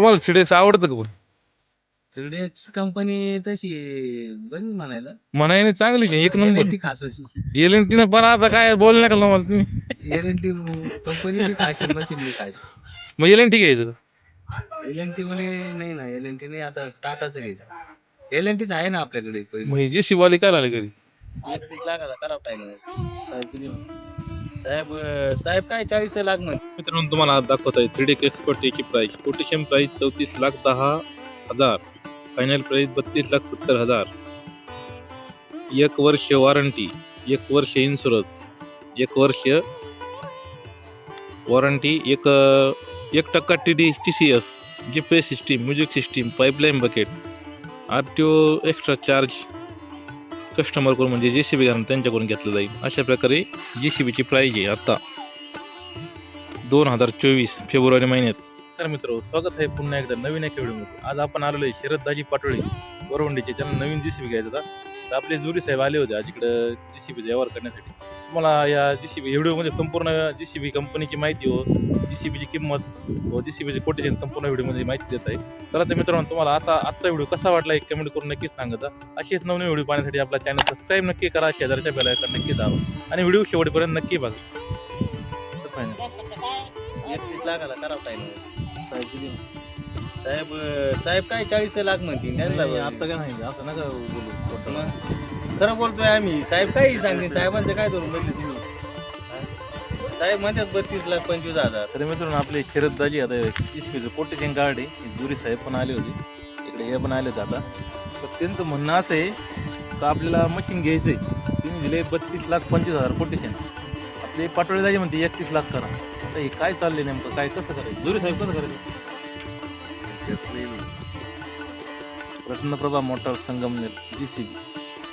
तुम्हाला सिडेक्स आवडतं का पण? सिडेक्स कंपनी तशी बरी म्हणायला. म्हणायने चांगली आहे, एक नंबर. खासच. एल एन टी पण आता काय बोल ना मला तुम्ही. एल एन टी कंपनी खायची मशीन मग एल एन टी घ्यायचं एल एन टी मध्ये नाही ना. एल एन टी नाही आता टाटाचं घ्यायचं. एल एन टीच आहे ना आपल्याकडे. मग जे शिवाली काय आले घरी? एकतीस लाखाचा करावं पाहिजे साहेब साहेब काय चाळीस लाख म्हणजे मित्रांनो तुम्हाला आज दाखवत आहे थ्री डी एक्सपर्ट याची प्राइस कोटेशन प्राइस चौतीस लाख दहा हजार. फायनल प्राइस बत्तीस लाख सत्तर हजार. एक वर्ष वॉरंटी एक वर्ष इन्शुरन्स एक वर्ष वॉरंटी एक एक टक्का T D T C S G pay system music system pipeline bucket R T O extra charge कस्टमरकडून म्हणजे जे सी बी त्यांच्याकडून घेतलं जाईल. अशा प्रकारे जे सी बीची प्राईज आहे आता. दोन हजार चोवीस फेब्रुवारी महिन्यात. तर मित्र स्वागत आहे पुन्हा एकदा नवीन एका व्हिडिओमध्ये आज आपण आलेलो आहे शरददाजी पाटोळे वरवंडीचे. त्यांना नवीन जे सी बी घ्यायचा होता. तर आपले जुरी साहेब आले होते आज इकडं जी सी बीचा व्यवहार करण्यासाठी. तुम्हाला या जी सी बी व्हिडिओमध्ये संपूर्ण जी सी बी कंपनीची माहिती हो जी सी बीची किंमत व जी सी बीची कोटेशन संपूर्ण व्हिडिओमध्ये माहिती देत आहे. तर आता मित्रांनो तुम्हाला आता आजचा व्हिडिओ कसा वाटला एक कमेंट करून नक्कीच सांगता असेच नवीन व्हिडिओ पाहण्यासाठी आपला चॅनल सबस्क्राईब नक्की करा शेजारच्या बेलायकन नक्की दावा आणि व्हिडिओ शेवटपर्यंत नक्की बघा. एकतीस लाखाला करावं पाहिजे साहेब साहेब काय चाळीस लाख म्हणतील त्यांना. आता काय नाही असं नका बोलू मग? खरं बोलतोय आम्ही. साहेब काही सांगतील? साहेबांचं काय धरून बघितलं तुम्ही? साहेब म्हणतात बत्तीस लाख पंचवीस हजार. तर मित्रांनो आपले शरद दाजी आता इसपीचं कोटेशन कार्ड आहे. जुरी साहेब पण आले होते. इकडे हे पण आले होते आता. तर त्यांचं म्हणणं असं आहे का आपल्याला मशीन घ्यायचंय? तुम्ही दिले बत्तीस लाख पंचवीस हजार कोटेशन. आपले पाटोळे दाजी म्हणते एकतीस लाख करा. आता हे काय चाललंय नेमकं? काय कसं करायचं? जुरी साहेब कसं करायचं? Ratnaprabha motor Sangamner J C B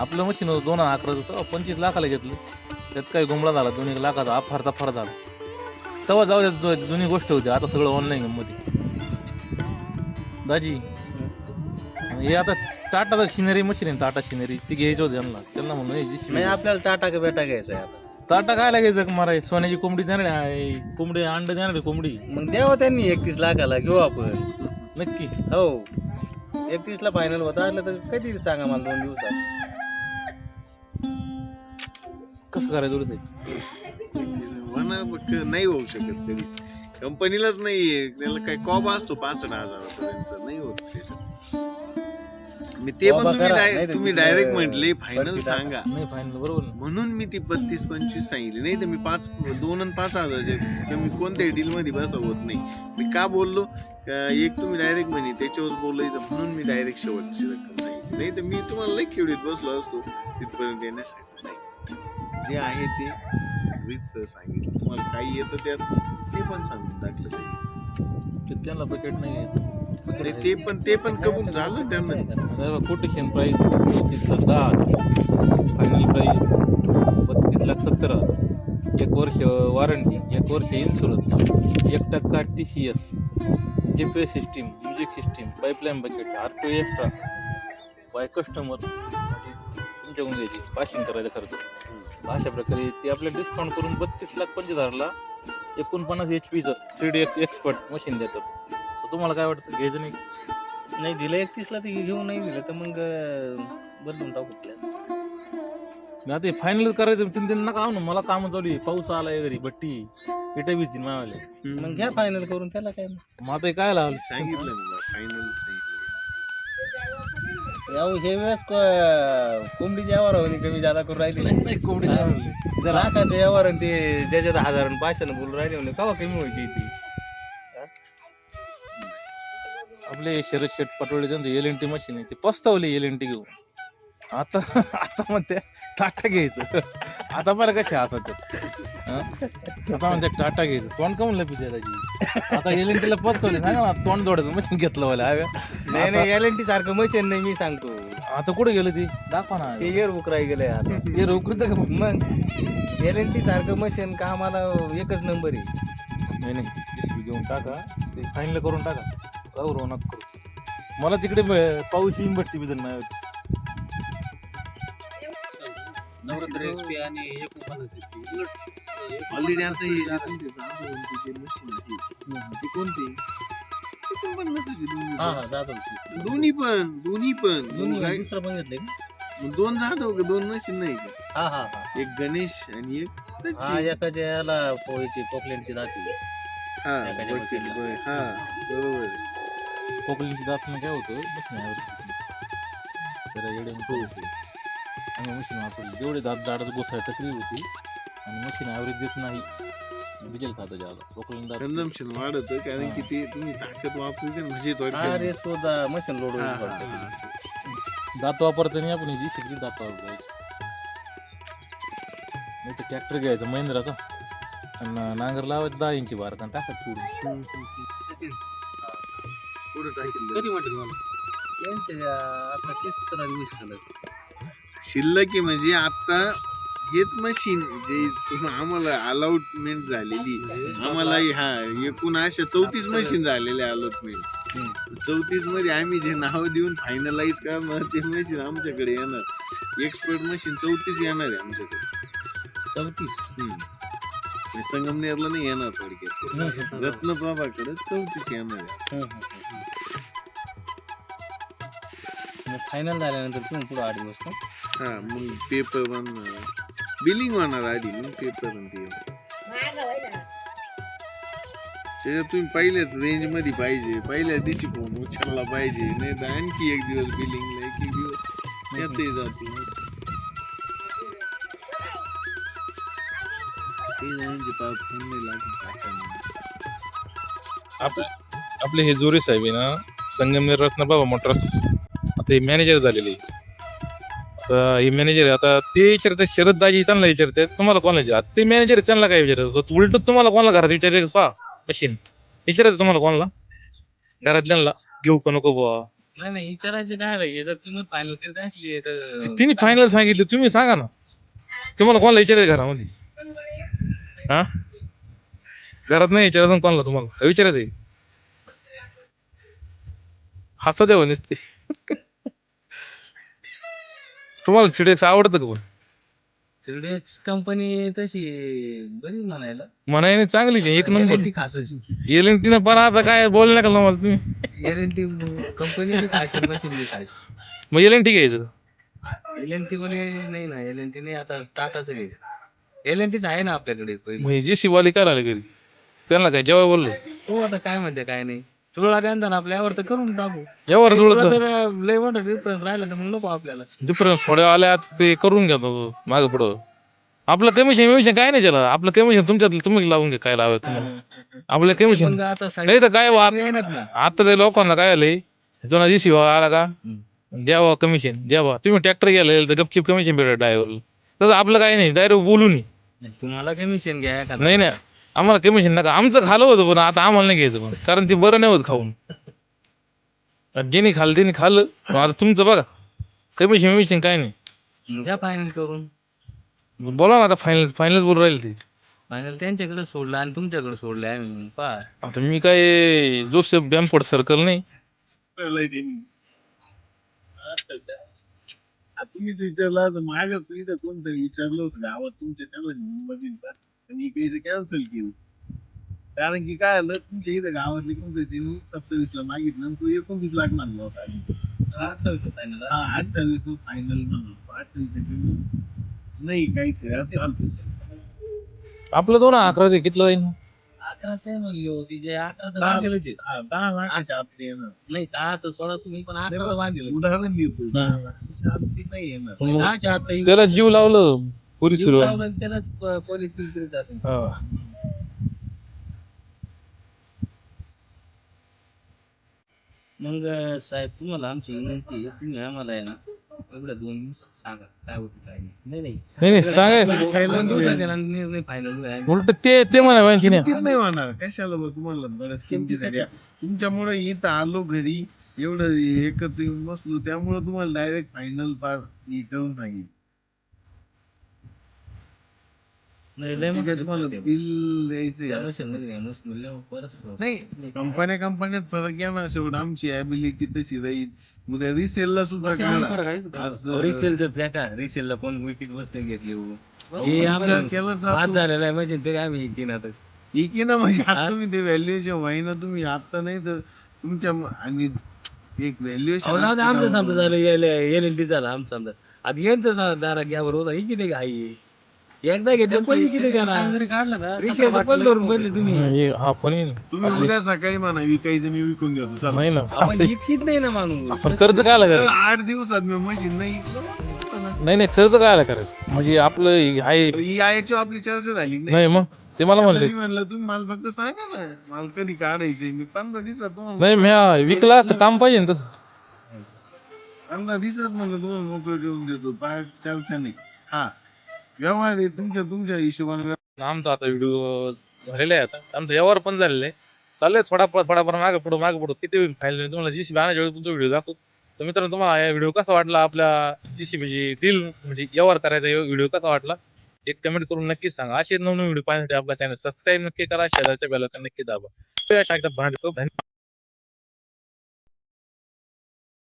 आपलं मशीन होतं दोन अकराचं तेव्हा पंचवीस लाखाला घेतलं. त्यात काही गुमला झाला दोन एक लाखाचा अफार तफार झाला. तेव्हा जाऊ द्या दोन्ही गोष्ट होती आता सगळं ऑनलाईन मध्ये. दाजी हे आता टाटा शिनरी मशीन आहे टाटा शिनरी. ती घ्यायची होती त्यांना त्यांना म्हणून हे जी नाही आपल्याला टाटा का बेटा घ्यायचा आहे आता? टाटा काय लागायचं का मारा सोन्याची कोंबडी देणार आहे. कोंबडी अंड देणार कोंबडी. मग द्यावं त्यांनी एकतीस लाखाला घेऊ आपण. नक्की. हो. एकतीस ला फायनल होता आलं तर कधी सांगा मला दोन दिवसात. कसं करायचं ते? म्हणा नाही होऊ शकत कधी. कंपनीलाच नाहीये त्याला काही कॉब असतो पासष्ट हजारापर्यंत. नाही होत त्याच्यात. मी ते पण तुम्ही करा, डाय- नाही तर तुम्ही तिकडे डायरेक्ट म्हटले फायनल वरची टाका. सांगा. नाही फायनल बरोबर ना म्हणून मी ती बत्तीस पंचवीस सांगितली. नाही तर मी पाच दोन आणि पाच हजारचे कमी कोणत्याही डील मध्ये बसव होत नाही. मी का बोललो? का एक तुम्ही डायरेक्ट म्हणे त्याच्यावर बोलायचं म्हणून मी डायरेक्ट शेवटची रक्कम सांगितली. नाही तर मी तुम्हाला लई खेळीत बसलो असतो तिथपर्यंत येण्यासाठी. नाही. जे आहे ते रीच सांगितलं. तुम्हाला काही येतं त्यात ते पण सांगून टाकलं ते त्यांना बकेट नाही आहे. ते- ते पण ते पण कबूल झालं त्यांना. कोटेशन प्राईस चौतीस लाख दहा फायनल प्राईस बत्तीस लाख सत्तर हजार. एक वर्ष वॉरंटी एक वर्ष इन्शुरन्स एक टक्का T C S GPay system music system pipeline bucket R two extra by customer तुमच्याकडून घ्यायची. पासिंग करायचा खर्च. अशा प्रकारे ते आपल्याला डिस्काउंट करून बत्तीस लाख पंचवीस हजारला एकोणपन्नास H पीचं three D X expert machine देतात. तर तुम्हाला काय वाटतं? घ्यायचं नाही? नाही दिलं एकतीस ला ते घेऊ नाही दिलं तर मग बदलून टाकू. मी आता फायनल करायचं तीन दिन नका ना मला काम चालू आहे. पाऊस आलाय घरी बट्टी इटा बिझी मावाले मग घ्या फायनल करून त्याला काय मग? आता हे काय लावलं? सांगितलं मला फायनल सांगितलं याव हे वेळेस को- कोंबडीची होणी कमी जादा करून राहिली नाही. कोंबडी हा. जर लाखाचे व्यवहार आणि ते ज्याच्यात हजार आणि पाचशे बोलून राहिले म्हणजे कवा कमी व्हायची ती? आपले शरद शेट पटोळे त्यांचं एल एन टी मशीन आहे ते पस्तावले एल एन टी घेऊन. आता आता म्हणते टाटा घ्यायचं. आता बरं कसे आता ते हा? आता म्हणते टाटा घ्यायचं. तोंड का म्हणलं त्याची आता एल एन टीला पस्तवले सांगा ना तोंड जोडायचं मशीन घेतलं मला हव्या नाही नाही एल एन टी सारखं मशीन नाही मी सांगतो. आता कुठे गेलं ते? दाखवा ना. ते एअर बुक राही गेले आता. ते रोकरीत का? मग एल एन टी सारखं मशीन का आम्हाला एकच नंबर आहे. नाही नाही जेसीबी घेऊन टाका. ते फाईनल करून टाका. काहू रोनात करू? मला तिकडे पाऊस येईन बट्टी बिदल नाही होत. ऑलरेडी हे जे दोन तिचे machine आहे, ते कोणते? हा पण. हा जाधव दोन्ही पण दोन्ही पण. दोन्ही मग काय- दुसरं पण दोन जाधव का? दोन मशीन नाही का? हा हा हा. एक गणेश आणि एक हा सचिन एकाच्या याला पोळीची पोकलेंडची दाती हा एकाच्या बकेट बकेटला. बॉय. हा बरोबर. आहे. कोकलींची दात काय होतं? मशीन तर एवढे आम्ही मशीन वापरली. जेवढे दात जाडत गोसाय तकरी होती आणि मशीन ॲव्हरेज देत नाही डिझेल खातं कंझम्पशन वाढत कारण की ते तुम्ही ताकद वापरू म्हणजे. अरे सोदा मशीन लोड हा, हा. हा, असं. दात वापरताना आपण जी शिकली दात वापरायची. नाही तर ट्रॅक्टर घ्यायचा महिंद्राचा. आणि नांगर लावायचं दहा इंची बार आणि टाकायचं पुढे. हम्म, हम्म, हम्म. पुढं टाकेल कधी म्हटलं मला यांच्या आता तिसरा दिवस झाला. शिल्लक आहे म्हणजे आता हेच मशीन जे आम्हाला अलॉटमेंट झालेली आम्हाला हा एकूण अशा चौतीस मशीन झालेले अलॉटमेंट चौतीसमध्ये आम्ही जे नाव देऊन फायनलाइज करणार ते मशीन आमच्याकडे येणार. एक्सपर्ट मशीन चौतीस येणार आहे आमच्याकडे. चौतीस? हम्म. संगमनेरला नाही येणार थोडक्यात. रत्नप्रभाकडे चौतीस येणार आहे. फायनल झाल्यानंतर तुम्ही पुढे आठ दिवस का? हा मग पेपर बनणार बिलिंग होणार आधी मग पेपर ते. त्याच्यात तुम्ही पहिल्याच रेंजमध्ये पाहिजे. पहिल्या दिवशी फोन उचलला पाहिजे. नाही तर आणखी एक दिवस बिलिंगला एक एक दिवस त्यातही जातो. ते म्हणजे पाच फोन नाही लागत आपले आपले हे जोरे साहेब आहे ना संगमनेर रत्नबाबा मोटर्स. आता हे मॅनेजर झालेले. आहे. तर हे मॅनेजर आता ते विचारतात शरद दाजी त्यांना विचारतात तुम्हाला कोणाला विचारतात ते मॅनेजर त्यांना काय विचारतात? उलट तुम्हाला कोणाला घरात विचारायचं पा मशीन. विचारायचं तुम्हाला कोणाला? घरातल्यांना घेऊ का नको बुवा? नाही नाही विचारायचे काय नाही जर तुम्ही फायनल केलं असली तर तिने फायनल सांगितलं तुम्ही सांगा ना. तुम्हाला कोणाला विचारायचं घरामध्ये? हा? घरात नाही विचारायचं कोणाला तुम्हाला? विचारायचं? हसत द्यावं नुसते. तुम्हाला सिडेक्स आवडतं का पण? सिल्डेक्स कंपनी तशी बरी म्हणायला. म्हणायने चांगली आहे, एक नंबर. ती खासाची एल एन टीनं पण आता काय बोल नका मला तुम्ही. L N T company machine मग एल एन टी घ्यायचं एल एन टी वाले नाही ना एल एन टी नाही आता टाटाचं घ्यायचं. एल एन टीच आहे ना आपल्याकडे पहिले मग जे शिवाली काय आले घरी. त्यांना काय जेव्हा बोललो. हो आता काय म्हणते काय नाही. तुला त्यांचा ना आपल्यावर तर करून टाकू. यावर जुळत. लय मोठा डिफरन्स राहिला तर मग नको आपल्याला. डिफरन्स थोड्या आल्या ते करून घ्या माग पुढं. आपलं कमिशन विमिशन काय नाही त्याला. आपलं कमिशन तुमच्यात तुम्ही लावून घ्या काय लावत आपलं कमिशन आता नाही तर काय वा- येणार ना. आता ते लोकांना काय आलंय? जुना शिवा आला का? द्यावा कमिशन द्यावा. तुम्ही ट्रॅक्टर गेला तर गपचिप कमिशन भेटत ड्रायव्हर तसं आपलं काय नाही डायरेक्ट बोलून. ये. तुम्हाला कमिशन घ्या का नाही नाही आम्हाला कमिशन नका. आमचं खालं होतं पण आता आम्हाला नाही घ्यायचं पण. कारण ते बरं नाही होत खाऊन. आणि ज्यांनी खाल्लं त्यांनी खाल्लं. पण आता तुमचं बघा. कमिशन विमिशन काय नाही. फायनल करून. बोला ना आता फायनल फायनल बोलून राहील ते. फायनल त्यांच्याकडे सोडलं आणि तुमच्याकडे सोडलं आम्ही. पा आता मी काय जोसेफ बॅम्फोर्ड सर्कल नाही. तुम्हीच विचारलं असं मागच इथं कोणतरी विचारलं होतं गावात तुमच्या त्याला. मशीनचा आणि इकडे कॅन्सल केलं. कारण की काय आलं तुमच्या इथं गावातले त्यांनी सत्तावीस ला मागितलं आणि तू एकोणतीस लाख मागला होता. आधी. हा? अठ्ठावीस फायनल म्हणून अठ्ठावीस नाही काहीतरी असं चालतं आपलं दोन अकराचे कितलं जाईल अकराच आहे मग ह्यो. तिचे अकरा तर बांधलेलंच आहे. हा, दहा लाखाच्या आत नाही दहा तर सोळा तुम्ही पण अकरा नाही, बांधलेलं उदाहरण देतो दहा लाखाच्या आत ते नाही येणार. त्याला जीव लावलं. पुरी जीव सुरू लावला आणि त्यालाच प- पोलीस जाते मग अं, साहेब तुम्हाला आमची विनंती आहे तुम्ही आम्हाला आहे ना एवढ्या दोन दिवसात सांगा काय होतं काय नाही. नाही नाही. नाही नाही सांगाय दोन दिवसात येणार निर्णय फायनल उलट ते ते म्हणा माहिती नाही. किमतीत नाही होणार. कशाला बरं तुम्हाला बऱ्याच किमतीसाठी. तुमच्यामुळे इथं आलो घरी एवढं एकत्र येऊन बसलो त्यामुळे तुम्हाला डायरेक्ट फायनल पार हे करून सांगेल नाही लय ठीक आहे, मोठं तुम्हाला difference आहे. बिल द्यायचंय त्या वर्षांमध्ये आहे, मस्त मूल्य बरंच फरक. नाही कंपन्या कंपन्यात फरक येणार शेवट आमची ॲबिलिटी तशी राहील मग त्या रिसेलला सुद्धा काढा आहे रिसेलचं त्या का रिसेलला पण विकत वस्तू घेतली हो. आम्हाला केला झालेला आहे म्हणजे तरी आम्ही घेईन आता ना म्हणजे आता हा? तुम्ही ते व्हॅल्युएशन व्हाईना तुम्ही आता नाही तर तुमच्या म- आणि एक व्हॅल्युएशन आमचं समजा झालं एल एल डी झालं आमचं समजा आता यांचं दारा घ्या बरोबर ही किती घाई एकदा घेतलं पण ही किती पण धरून पडले तुम्ही. हे. तुम्ही उद्या सकाळी म्हणा विकायचं मी विकून घेतो चला. नाही ना. आपण इतकीच नाही ना माणूस. आपण कर्ज काय आला आठ दिवसात मी मशीन नाही. नाही नाही कर्ज काय आला करायचं? म्हणजे आपलं हे आहे ही याच्यावर आपली चर्चा झाली नाही? नाही मग ते मला म्हणले. मी म्हणलं तुम्ही मला फक्त सांगा ना मला कधी काढायचे मी पंधरा दिवसात तुम्हाला नाही म्या विकला असतं काम पाहिजे ना तसं. पंधरा दिवसात म्हणलं तुम्हाला मोकळं देऊन देतो. बाहेर चर्चा नाही. हा. व्यवहार आहे तुमच्या तुमच्या हिशोबाने आमचा आता व्हिडिओ झालेला आहे आता. आमचा व्यवहार पण झालेला आहे. चाललंय थोडाफार थोडाफार मागे पुढं मागे पुढं किती फायनल तुम्हाला जीसीबी आणायच्या वेळी तुमचा व्हिडिओ दाखवतो. तर मित्रांनो तुम्हाला हा व्हिडिओ कसा वाटला? आपल्या जीसीबी डील म्हणजे व्यवहार करायचा व्हिडिओ कसा वाटला? एक कमेंट करून नक्कीच सांगा. असे नवनवीन व्हिडिओ पाहण्यासाठी आपला चॅनल सबस्क्राईब नक्की करा. शेजारच्या बेल नक्की दाबा. एकदा धन्यवाद